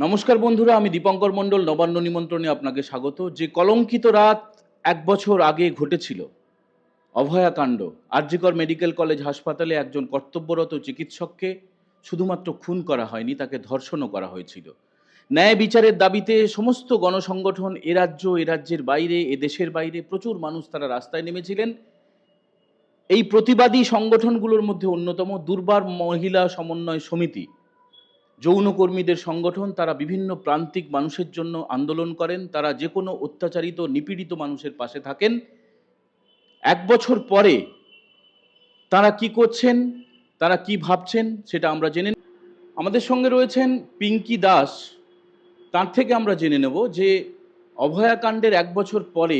নমস্কার বন্ধুরা, আমি দীপঙ্কর মণ্ডল, নবান্ন নিমন্ত্রণে আপনাকে স্বাগত। যে কলঙ্কিত রাত এক বছর আগে ঘটেছিল, অভয়াকাণ্ড, আরজিকর মেডিকেল কলেজ হাসপাতালে একজন কর্তব্যরত চিকিৎসককে শুধুমাত্র খুন করা হয়নি, তাকে ধর্ষণও করা হয়েছিল। ন্যায় বিচারের দাবিতে সমস্ত গণসংগঠন এ রাজ্য, এ রাজ্যের বাইরে, এ দেশের বাইরে প্রচুর মানুষ তারা রাস্তায় নেমেছিলেন। এই প্রতিবাদী সংগঠনগুলোর মধ্যে অন্যতম দুর্বার মহিলা সমন্বয় সমিতি যৌনকর্মীদের সংগঠন, তারা বিভিন্ন প্রান্তিক মানুষের জন্য আন্দোলন করেন, তারা যে কোনো অত্যাচারিত, নিপীড়িত মানুষের পাশে থাকেন। এক বছর পরে তারা কি করছেন, তারা কি ভাবছেন, সেটা আমরা জেনে আমাদের সঙ্গে রয়েছেন পিঙ্কি দাস। তার থেকে আমরা জেনে নেব যে অভয়াকাণ্ডের এক বছর পরে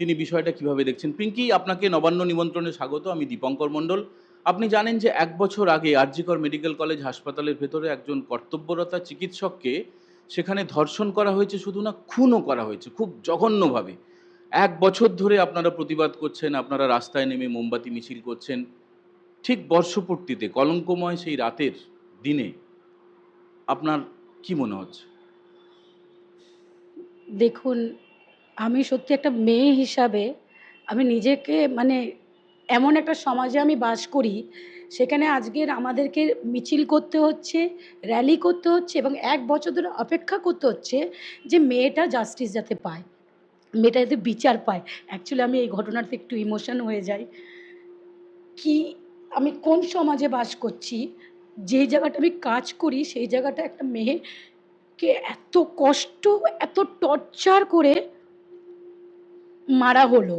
তিনি বিষয়টা কীভাবে দেখছেন। পিঙ্কি, আপনাকে নবান্ন নিমন্ত্রণে স্বাগত। আমি দীপঙ্কর মণ্ডল। আপনি জানেন যে এক বছর আগে আরজিকর মেডিকেল কলেজ হাসপাতালের ভেতরে একজন কর্তব্যরতা চিকিৎসককে সেখানে ধর্ষণ করা হয়েছে, শুধু না খুনও করা হয়েছে, খুব জঘন্যভাবে। এক বছর ধরে আপনারা প্রতিবাদ করছেন, আপনারা রাস্তায় নেমে মোমবাতি, মিছিল করছেন। ঠিক বর্ষপূর্তিতে, কলঙ্কময় সেই রাতের দিনে আপনার কি মনে হচ্ছে? দেখুন, আমি সত্যি একটা মেয়ে হিসাবে আমি নিজেকে মানে এমন একটা সমাজে আমি বাস করি, সেখানে আজকের আমাদেরকে মিছিল করতে হচ্ছে র্যালি করতে হচ্ছে এবং এক বছর ধরে অপেক্ষা করতে হচ্ছে যে মেয়েটা জাস্টিস যাতে পায়, মেয়েটা যাতে বিচার পায়। অ্যাকচুয়ালি আমি এই ঘটনাতে একটু ইমোশন হয়ে যাই। কি আমি কোন সমাজে বাস করছি, যে জায়গাটা আমি কাজ করি, সেই জায়গাটা একটা মেয়েকে এত কষ্ট, এত টর্চার করে মারা হলো।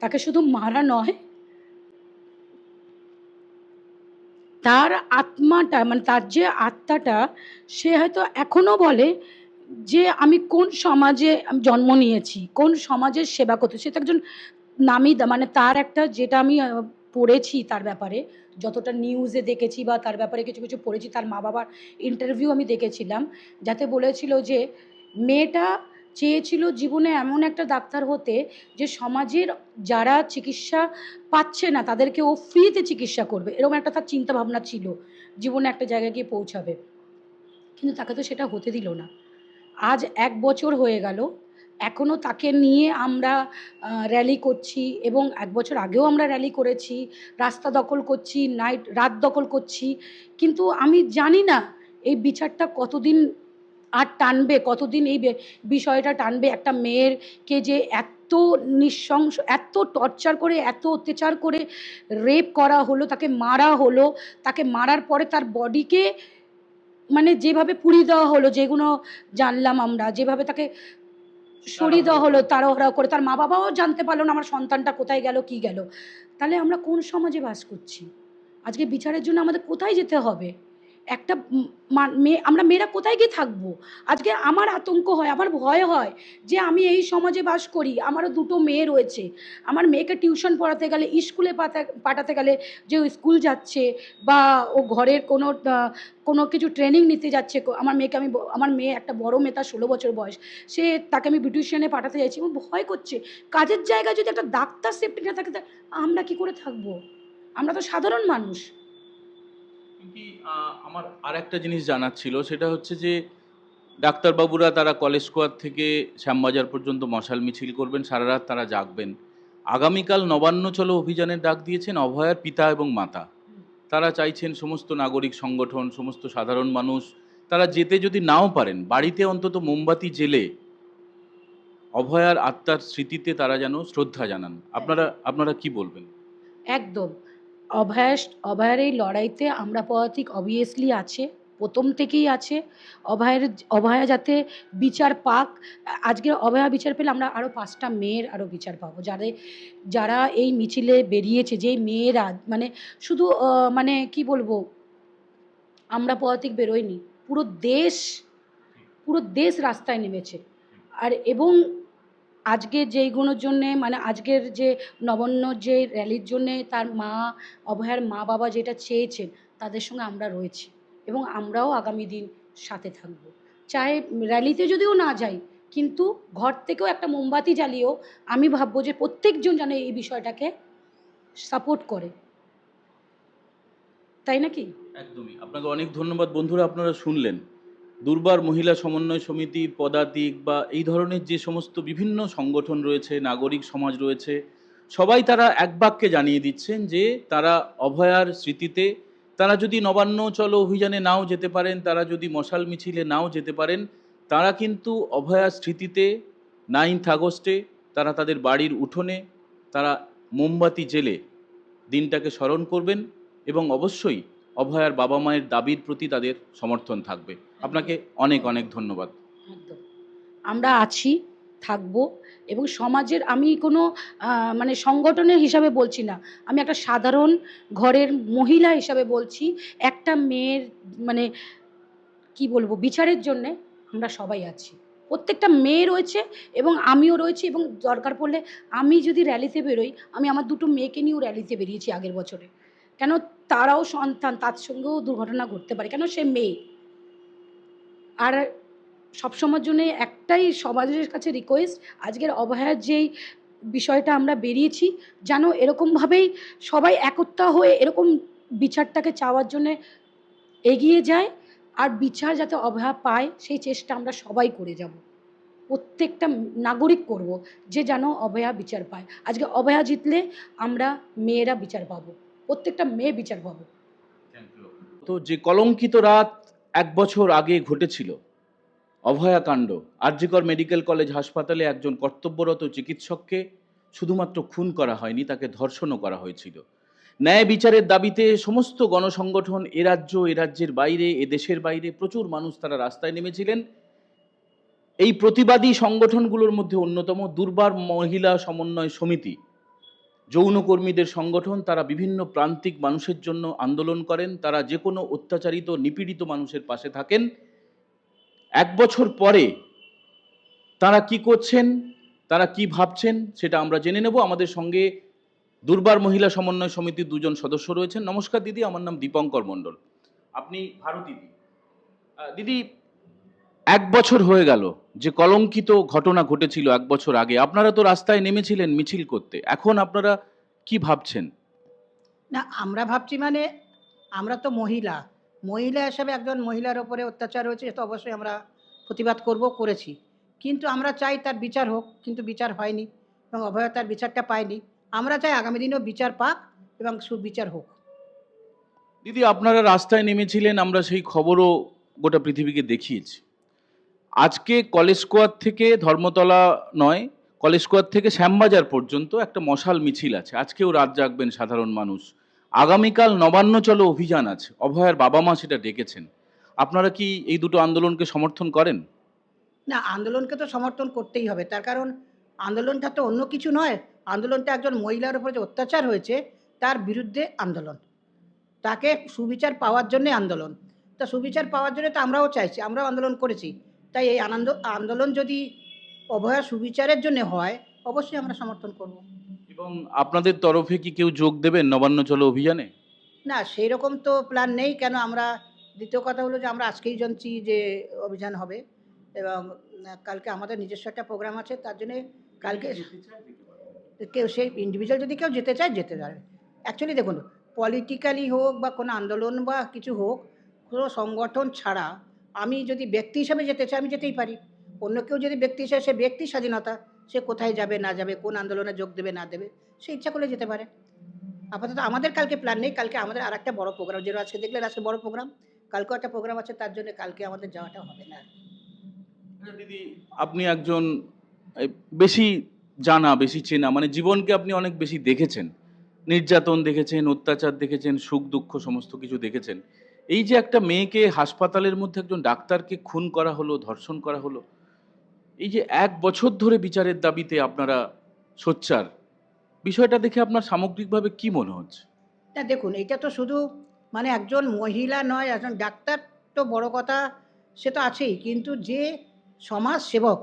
তাকে শুধু মারা নয় তার আত্মাটা মানে তার যে আত্মাটা, সে হয়তো এখনও বলে যে, আমি কোন সমাজে জন্ম নিয়েছি, কোন সমাজের সেবা করতে সে তো একজন নামি মানে তার একটা যেটা আমি পড়েছি তার ব্যাপারে, যতটা নিউজে দেখেছি বা তার ব্যাপারে কিছু কিছু পড়েছি, তার মা বাবার ইন্টারভিউ আমি দেখেছিলাম, যাতে বলেছিল যে, মেয়েটা চেয়েছিল জীবনে এমন একটা ডাক্তার হতে যে সমাজের যারা চিকিৎসা পাচ্ছে না, তাদেরকে ও ফ্রিতে চিকিৎসা করবে। এরকম একটা তার চিন্তা ভাবনা ছিল, জীবনে একটা জায়গায় গিয়ে পৌঁছাবে। কিন্তু তাকে তো সেটা হতে দিল না। আজ এক বছর হয়ে গেল এখনও তাকে নিয়ে আমরা র্যালি করছি এবং এক বছর আগেও আমরা র্যালি করেছি, রাস্তা দখল করছি নাইট রাত দখল করছি। কিন্তু আমি জানি না এই বিচারটা কতদিন আর টানবে, কতদিন এই বিষয়টা টানবে? একটা মেয়েরকে যে এত নিঃশংস, এত টর্চার করে, এত অত্যাচার করে রেপ করা হলো, তাকে মারা হলো, তাকে মারার পরে তার বডিকে মানে যেভাবে পুড়িয়ে দেওয়া হলো, যেগুলো জানলাম আমরা, যেভাবে তাকে সরিয়ে দেওয়া হলো তাড়াহুড়া করে, তার মা বাবাও জানতে পারল না আমার সন্তানটা কোথায় গেল, কি গেল। তাহলে আমরা কোন সমাজে বাস করছি? আজকে বিচারের জন্য আমাদের কোথায় যেতে হবে? একটা মেয়ে আমরা মেয়েরা কোথায় গিয়ে থাকব? আজকে আমার আতঙ্ক হয়, আমার ভয় হয় যে আমি এই সমাজে বাস করি, আমারও দুটো মেয়ে রয়েছে। আমার মেয়েকে টিউশন পড়াতে গেলে, স্কুলে পাঠাতে গেলে যে স্কুল যাচ্ছে বা ও ঘরের কোনো কোনো কিছু ট্রেনিং নিতে যাচ্ছে আমার মেয়েকে আমি আমার মেয়ে একটা বড় মেয়ে, তার ষোলো বছর বয়স, সে তাকে আমি বিউটিশিয়ানে পাঠাতে চাইছি আমার ভয় করছে। কাজের জায়গায় যদি একটা ডাক্তার সেফটি না থাকে আমরা কি করে থাকব? আমরা তো সাধারণ মানুষ। আহ, আমার আর একটা জিনিস জানার ছিল সেটা হচ্ছে যে ডাক্তারবাবুরা তারা কলেজ স্কোয়ার থেকে শ্যামবাজার পর্যন্ত মশাল মিছিল করবেন সারা রাত তারা জাগবেন। আগামীকাল নবান্ন চলো অভিযানের ডাক দিয়েছেন অভয়ার পিতা এবং মাতা। তারা চাইছেন সমস্ত নাগরিক সংগঠন সমস্ত সাধারণ মানুষ তারা যেতে যদি নাও পারেন বাড়িতে অন্তত মোমবাতি জেলে অভয়ার আত্মার স্মৃতিতে তারা যেন শ্রদ্ধা জানান। আপনারা আপনারা কি বলবেন? একদম। অভয়াস, অভয়ার এই লড়াইতে আমরা পদাতিক অবভিয়াসলি আছে, প্রথম থেকেই আছে। অভয়ের, অভয়া যাতে বিচার পাক, আজকে অভয়া বিচার পেলে আমরা আরও পাঁচটা মেয়ের আরও বিচার পাবো। যাদের যারা এই মিছিলে বেরিয়েছে, যেই মেয়েরা মানে শুধু মানে কি বলব, আমরা পদাতিক বেরোয়নি, পুরো দেশ পুরো দেশ রাস্তায় নেমেছে। আর এবং আজকে যেইগুলোর জন্যে মানে আজকের যে নবান্ন যে র্যালির জন্যে তার মা, অভয়ার মা বাবা যেটা চেয়েছেন, তাদের সঙ্গে আমরা রয়েছি এবং আমরাও আগামী দিন সাথে থাকব। চাहे র্যালিতে যদিও না যাই, কিন্তু ঘর থেকেও একটা মোমবাতি জ্বালিয়েও আমি ভাববো যে প্রত্যেকজন যেন এই বিষয়টাকে সাপোর্ট করে। তাই নাকি? একদমই। আপনাকে অনেক ধন্যবাদ। বন্ধুরা, আপনারা শুনলেন। দুর্বার মহিলা সমন্বয় সমিতি, পদাতিক বা এই ধরনের যে সমস্ত বিভিন্ন সংগঠন রয়েছে, নাগরিক সমাজ রয়েছে, সবাই তারা এক বাক্যে জানিয়ে দিচ্ছেন যে তারা অভয়ার স্মৃতিতে, তারা যদি নবান্ন চলো অভিযানে নাও যেতে পারেন, তারা যদি মশাল মিছিলে নাও যেতে পারেন, তারা কিন্তু অভয়ার স্মৃতিতে নাইন্থ আগস্টে তারা তাদের বাড়ির উঠোনে, তারা মোমবাতি জেলে দিনটাকে স্মরণ করবেন এবং অবশ্যই অভয়ার বাবা মায়ের দাবির প্রতি তাদের সমর্থন থাকবে। আপনাকে অনেক অনেক ধন্যবাদ। একদম। আমরা আছি, থাকব এবং সমাজের আমি কোনো মানে সংগঠনের হিসাবে বলছি না। আমি একটা সাধারণ ঘরের মহিলা হিসাবে বলছি, একটা মেয়ের মানে কি বলব, বিচারের জন্যে আমরা সবাই আছি। প্রত্যেকটা মেয়ে রয়েছে এবং আমিও রয়েছি এবং দরকার পড়লে আমি যদি র্যালিতে বেরোই, আমি আমার দুটো মেয়েকে নিয়েও র্যালিতে বেরিয়েছি আগের বছরে। কেন তারাও সন্তান, তার সঙ্গেও দুর্ঘটনা ঘটতে পারে। কেন? সে মেয়ে। আর সবসময়ের জন্য একটাই সমাজের কাছে রিকোয়েস্ট আজকের অবহেলার যেই বিষয়টা আমরা বেরিয়েছি, যেন এরকমভাবেই সবাই একতা হয়ে এরকম বিচারটাকে চাওয়ার জন্যে এগিয়ে যায়, আর বিচার যাতে অবহেলা পায়, সেই চেষ্টা আমরা সবাই করে যাব। প্রত্যেকটা নাগরিক করব যে যেন অবয়া বিচার পায়। আজকে অবয়া জিতলে আমরা মেয়েরা বিচার পাবো। প্রত্যেকটা মেয়ে বিচার পাবো তো যে কলঙ্কিত রাত এক বছর আগে ঘটেছিল, অভয়াকাণ্ড, আরজিকর মেডিকেল কলেজ হাসপাতালে একজন কর্তব্যরত চিকিৎসককে শুধুমাত্র খুন করা হয়নি, তাকে ধর্ষণও করা হয়েছিল। ন্যায় বিচারের দাবিতে সমস্ত গণসংগঠন এ রাজ্য, এ রাজ্যের বাইরে, এ দেশের বাইরে প্রচুর মানুষ তারা রাস্তায় নেমেছিলেন। এই প্রতিবাদী সংগঠনগুলোর মধ্যে অন্যতম দুর্বার মহিলা সমন্বয় সমিতি। যৌনকর্মীদের সংগঠন, তারা বিভিন্ন প্রান্তিক মানুষের জন্য আন্দোলন করেন, তারা যে কোনো অত্যাচারিত, নিপীড়িত মানুষের পাশে থাকেন। এক বছর পরে তারা কি করছেন, তারা কি ভাবছেন, সেটা আমরা জেনে নেব। আমাদের সঙ্গে দুর্বার মহিলা সমন্বয় সমিতির দুজন সদস্য রয়েছেন। নমস্কার দিদি, আমার নাম দীপঙ্কর মণ্ডল। আপনি ভারতী দি। দিদি এক বছর হয়ে গেল যে কলঙ্কিত ঘটনা ঘটেছিল এক বছর আগে। আপনারা তো রাস্তায় নেমেছিলেন মিছিল করতে। এখন আপনারা কি ভাবছেন? না আমরা ভাবছি মানে আমরা তো মহিলা। মহিলা হিসাবে একজন মহিলার ওপরে অত্যাচার হয়েছে তো অবশ্যই আমরা প্রতিবাদ করব করেছি। কিন্তু আমরা চাই তার বিচার হোক কিন্তু বিচার হয়নি এবং অভয় তার বিচারটা পায়নি। আমরা চাই আগামী দিনেও বিচার পাক এবং সুবিচার হোক। দিদি আপনারা রাস্তায় নেমেছিলেন আমরা সেই খবরও গোটা পৃথিবীকে দেখিয়েছি। আজকে কলেজ স্কোয়ার থেকে ধর্মতলা নয়, কলেজ স্কোয়ার থেকে শ্যামবাজার পর্যন্ত একটা মশাল মিছিল আছে। আজকেও রাত জাগবেন সাধারণ মানুষ। আগামীকাল নবান্ন চলো অভিযান আছে। অভয়ার বাবা মা সেটা ডেকেছেন। আপনারা কি এই দুটো আন্দোলনকে সমর্থন করেন? না, আন্দোলনকে তো সমর্থন করতেই হবে। তার কারণ আন্দোলনটা তো অন্য কিছু নয়। আন্দোলনটা একজন মহিলার উপর যে অত্যাচার হয়েছে, তার বিরুদ্ধে আন্দোলন। তাকে সুবিচার পাওয়ার জন্যে আন্দোলন। তা সুবিচার পাওয়ার জন্য তো আমরাও চাইছি, আমরাও আন্দোলন করেছি। তাই এই আনন্দ আন্দোলন যদি অভয়া সুবিচারের জন্য হয় অবশ্যই আমরা সমর্থন করব। এবং আপনাদের তরফে কি কেউ যোগ দেবেন নবান্ন চলো অভিযানে? না সেই রকম তো প্ল্যান নেই। কেন আমরা দ্বিতীয় কথা হলো যে আমরা আজকেই জানছি যে অভিযান হবে এবং কালকে আমাদের নিজস্ব একটা প্রোগ্রাম আছে তার জন্যে কালকে কেউ সেই ইন্ডিভিজুয়াল যদি কেউ যেতে চায় যেতে পারে অ্যাকচুয়ালি দেখুন পলিটিক্যালি হোক বা কোনো আন্দোলন বা কিছু হোক কোনো সংগঠন ছাড়া আমি যদি ব্যক্তি হিসাবে যেতে চাই, আমি যেতেই পারি। অন্য কেউ যদি ব্যক্তি হিসাবে, সে ব্যক্তি স্বাধীনতা, সে কোথায় যাবে, না যাবে, কোন আন্দোলনে যোগ দেবে, না দেবে, সে ইচ্ছা করলে যেতে পারে। আপাতত আমাদের কালকে প্ল্যান নেই, কালকে আমাদের আর একটা বড় প্রোগ্রাম যেটা আজকে দেখলেন আজকে বড় প্রোগ্রাম কালকেও একটা প্রোগ্রাম আছে, তার জন্য কালকে আমাদের যাওয়াটা হবে না। আচ্ছা দিদি, আপনি একজন বেশি জানা, বেশি চেনা মানে জীবনকে আপনি অনেক বেশি দেখেছেন। নির্যাতন দেখেছেন, অত্যাচার দেখেছেন সুখ দুঃখ সমস্ত কিছু দেখেছেন। এই যে একটা মেয়েকে হাসপাতালের মধ্যে একজন ডাক্তারকে খুন করা হলো, ধর্ষণ করা হলো, এই যে এক বছর ধরে বিচারের দাবিতে আপনারা সোচ্চার, বিষয়টা দেখে আপনার সামগ্রিকভাবে কি মনে হচ্ছে? না দেখুন, এটা তো শুধু মানে একজন মহিলা নয়, একজন ডাক্তার তো বড় কথা, সে তো আছেই, কিন্তু যে সমাজ সেবক,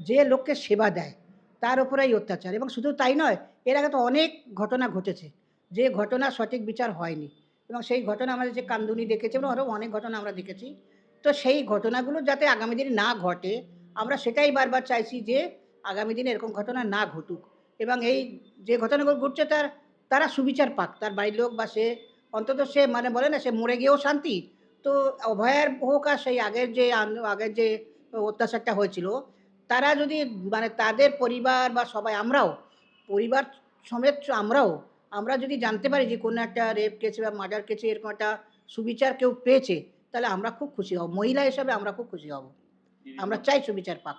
যে লোককে সেবা দেয়, তার উপরে এই অত্যাচার। এবং শুধু তাই নয়, এর আগে তো অনেক ঘটনা ঘটেছে, যে ঘটনা সঠিক বিচার হয়নি। এবং সেই ঘটনা আমাদের যে কান্দুনি দেখেছি এবং আরও অনেক ঘটনা আমরা দেখেছি। তো সেই ঘটনাগুলো যাতে আগামী দিনে না ঘটে, আমরা সেটাই বারবার চাইছি যে আগামী দিনে এরকম ঘটনা না ঘটুক। এবং এই যে ঘটনাগুলো ঘটছে, তার, তারা সুবিচার পাক। তার বাড়ির লোক বা সে, অন্তত সে মানে বলে না, সে মরে গিয়েও শান্তি। তো অভয়ার হোক আর সেই আগের যে আগের যে অত্যাচারটা হয়েছিল, তারা যদি মানে তাদের পরিবার বা সবাই, আমরাও, পরিবার সমেত আমরাও আমরা যদি জানতে পারি যে কোনো একটা রেপ কেসে বা মার্ডার কেসে এরকম একটা সুবিচার কেউ পেয়েছে তাহলে আমরা খুব খুশি হব। মহিলা হিসাবে আমরা খুব খুশি হব। আমরা চাই সুবিচার পাক।